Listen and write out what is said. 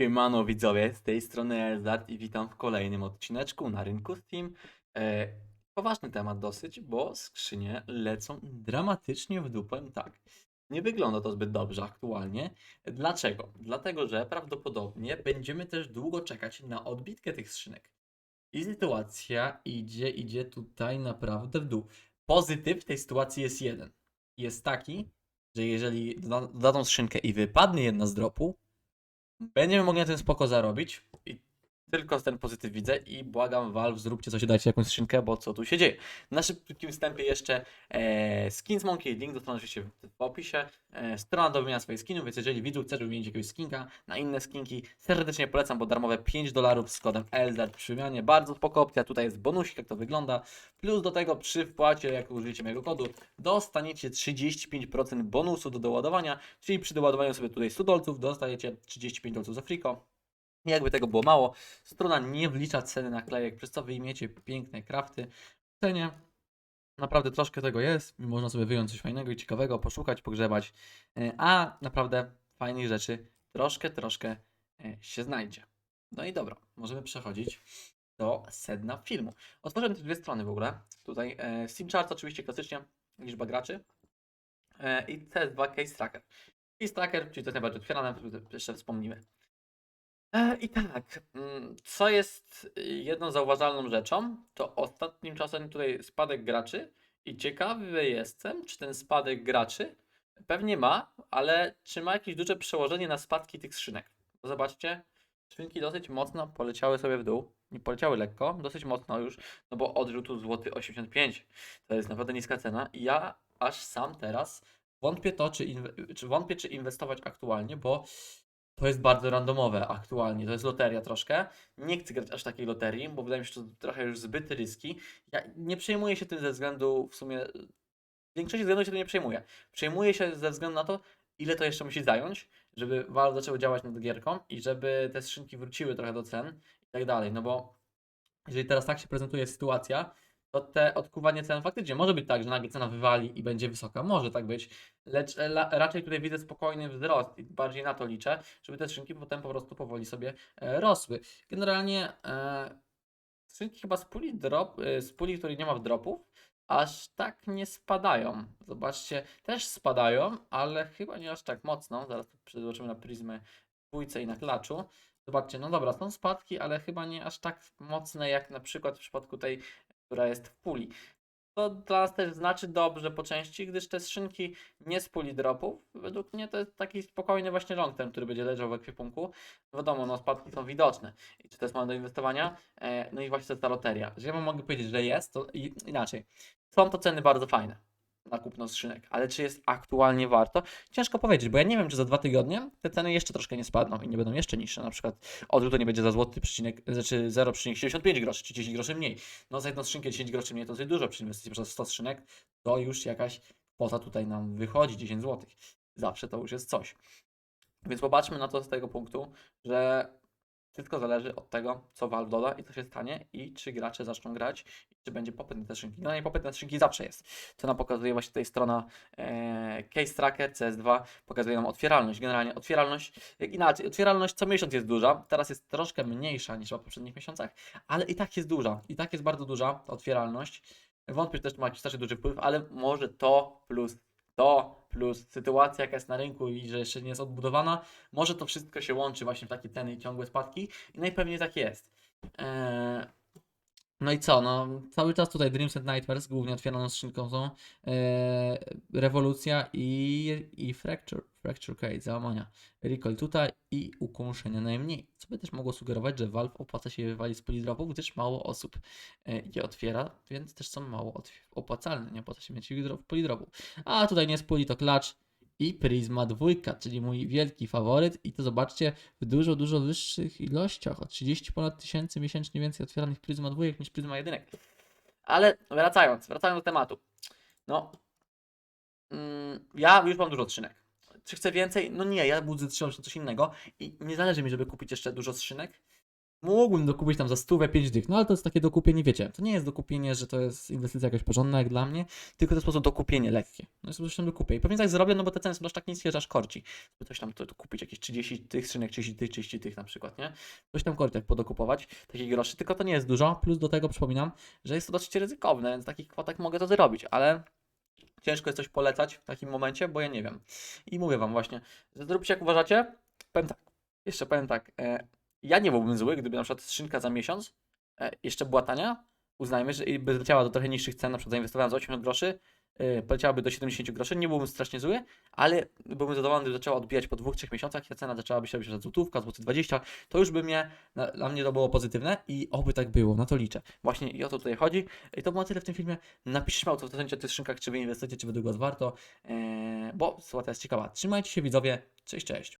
Siemano widzowie, z tej strony Elzard i witam w kolejnym odcineczku na rynku Steam. E, poważny temat dosyć, bo skrzynie lecą dramatycznie w dupę, tak. Nie wygląda to zbyt dobrze aktualnie. Dlaczego? Dlatego, że prawdopodobnie będziemy też długo czekać na odbitkę tych skrzynek. I sytuacja idzie, idzie tutaj naprawdę w dół. Pozytyw tej sytuacji jest jeden. Jest taki, że jeżeli doda- dodadzą skrzynkę i wypadnie jedna z dropu, Będziemy mogli na tym spoko zarobić. Tylko ten pozytyw widzę i błagam Valve, zróbcie coś, dajcie jakąś skrzynkę, bo co tu się dzieje. Na szybkim wstępie jeszcze e, Skins Monkey, link do strony oczywiście w, opisie. E, strona do wymiany swoich skinów, więc jeżeli widzu chce wymienić jakiegoś skinka na inne skinki, serdecznie polecam, bo darmowe 5 dolarów z kodem LZARD przy wymianie. Bardzo spoko opcja, tutaj jest bonusik, jak to wygląda. Plus do tego przy wpłacie, jak użyjecie mojego kodu, dostaniecie 35% bonusu do doładowania, czyli przy doładowaniu sobie tutaj 100 dolców dostajecie 35 dolców za friko. Jakby tego było mało, strona nie wlicza ceny naklejek, przez co wyjmiecie piękne krafty w cenie. Naprawdę troszkę tego jest, można sobie wyjąć coś fajnego i ciekawego, poszukać, pogrzebać, e, a naprawdę fajnych rzeczy troszkę, troszkę e, się znajdzie. No i dobra, możemy przechodzić do sedna filmu. Otworzyłem te dwie strony w ogóle. Tutaj e, Steam Charts oczywiście klasycznie, liczba graczy e, i CS2 Case Tracker. Case Tracker, czyli to jest najbardziej otwierane, jeszcze wspomnimy. E, I tak, mm, co jest y, jedną zauważalną rzeczą, to ostatnim czasem tutaj spadek graczy i ciekawy jestem, czy ten spadek graczy pewnie ma, ale czy ma jakieś duże przełożenie na spadki tych skrzynek. Zobaczcie, skrzynki dosyć mocno poleciały sobie w dół, nie poleciały lekko, dosyć mocno już, no bo odrzutu złoty 85 to jest naprawdę niska cena i ja aż sam teraz wątpię to, czy, czy wątpię, czy inwestować aktualnie, bo to jest bardzo randomowe aktualnie, to jest loteria troszkę. Nie chcę grać aż takiej loterii, bo wydaje mi się, że to trochę już zbyt ryski. Ja nie przejmuję się tym ze względu w sumie. W większości względów się tym nie przejmuję. Przejmuję się ze względu na to, ile to jeszcze musi zająć, żeby Valve zaczęło działać nad gierką i żeby te skrzynki wróciły trochę do cen i tak dalej. No bo jeżeli teraz tak się prezentuje sytuacja, to te odkuwanie cen faktycznie może być tak, że nagle cena wywali i będzie wysoka. Może tak być, lecz e, raczej tutaj widzę spokojny wzrost i bardziej na to liczę, żeby te skrzynki potem po prostu powoli sobie e, rosły. Generalnie e, chyba z puli, drop, e, z puli, nie ma w dropów, aż tak nie spadają. Zobaczcie, też spadają, ale chyba nie aż tak mocno. Zaraz przeskoczymy na pryzmę dwójce i na klaczu. Zobaczcie, no dobra, są spadki, ale chyba nie aż tak mocne jak na przykład w przypadku tej, która jest w puli. To dla nas też znaczy dobrze po części, gdyż te skrzynki nie z puli dropów, według mnie to jest taki spokojny właśnie long term, który będzie leżał w ekwipunku. Wiadomo, no spadki są widoczne. I czy to jest moment do inwestowania? E, no i właśnie to jest ta loteria. Że ja mogę powiedzieć, że jest, to inaczej. Są to ceny bardzo fajne na kupno skrzynek, ale czy jest aktualnie warto? Ciężko powiedzieć, bo ja nie wiem, czy za dwa tygodnie te ceny jeszcze troszkę nie spadną i nie będą jeszcze niższe. Na przykład odrzut to nie będzie za złoty przecinek, znaczy 0,75 groszy, czy 10 groszy mniej. No za jedną skrzynkę 10 groszy mniej to dosyć dużo przy inwestycji przez 100 skrzynek, to już jakaś kwota tutaj nam wychodzi, 10 zł. Zawsze to już jest coś. Więc popatrzmy na to z tego punktu, że wszystko zależy od tego, co Valve doda i co się stanie i czy gracze zaczną grać i czy będzie popyt na te skrzynki. No i popyt na skrzynki zawsze jest. Co nam pokazuje właśnie tutaj strona e, Case Tracker CS2, pokazuje nam otwieralność. Generalnie otwieralność, jak inaczej, otwieralność co miesiąc jest duża, teraz jest troszkę mniejsza niż w poprzednich miesiącach, ale i tak jest duża. I tak jest bardzo duża otwieralność. Wątpię, że też ma jakiś strasznie duży wpływ, ale może to plus to plus sytuacja, jaka jest na rynku i że jeszcze nie jest odbudowana, może to wszystko się łączy właśnie w takie ceny i ciągłe spadki i najpewniej tak jest. Eee, no i co, no cały czas tutaj Dreams and Nightmares głównie otwieraną skrzynką są eee, Rewolucja i, i Fracture, Fracture Case, załamania. Recoil tutaj i ukąszenia najmniej, co by też mogło sugerować, że Valve opłaca się wywalić z polidropów, gdyż mało osób e, je otwiera, więc też są mało opłacalne, nie opłaca się mieć polidropów. A tutaj nie z puli to klacz i Prisma dwójka, czyli mój wielki faworyt i to zobaczcie w dużo, dużo wyższych ilościach, o 30 ponad tysięcy miesięcznie więcej otwieranych Prisma dwójek niż Prisma jedynek. Ale wracając, wracając do tematu. No, mm, ja już mam dużo skrzynek. Czy chcę więcej? No nie, ja budzę trzymam się coś innego i nie zależy mi, żeby kupić jeszcze dużo skrzynek, Mógłbym dokupić tam za stówę 5 dych, no ale to jest takie dokupienie, wiecie, to nie jest dokupienie, że to jest inwestycja jakaś porządna jak dla mnie, tylko to jest po prostu dokupienie lekkie. No i sobie coś tam dokupię. I pewnie tak zrobię, no bo te ceny są aż tak niskie, że aż korci. Coś tam to, to kupić, jakieś 30 tych skrzynek, 30 tych, 30 tych na przykład, nie? Coś tam korci, tak podokupować, takich groszy, tylko to nie jest dużo, plus do tego przypominam, że jest to dosyć ryzykowne, więc w takich kwotach mogę to zrobić, ale ciężko jest coś polecać w takim momencie, bo ja nie wiem. I mówię wam właśnie, że zróbcie jak uważacie. Powiem tak, jeszcze powiem tak, e, ja nie byłbym zły, gdyby na przykład skrzynka za miesiąc e, jeszcze była tania, uznajmy, że by leciała do trochę niższych cen, na przykład zainwestowałem za 80 groszy, e, poleciałaby do 70 groszy, nie byłbym strasznie zły, ale byłbym zadowolony, gdyby zaczęła odbijać po 2-3 miesiącach i ta cena zaczęłaby się robić za złotówka, złoty 20, to już by mnie, na, dla mnie to było pozytywne i oby tak było, na to liczę. Właśnie i o to tutaj chodzi. I to było tyle w tym filmie. Napiszcie śmiało, co w tych skrzynkach, czy wy inwestujecie, czy według was warto, e, bo sytuacja jest ciekawa. Trzymajcie się widzowie, cześć, cześć.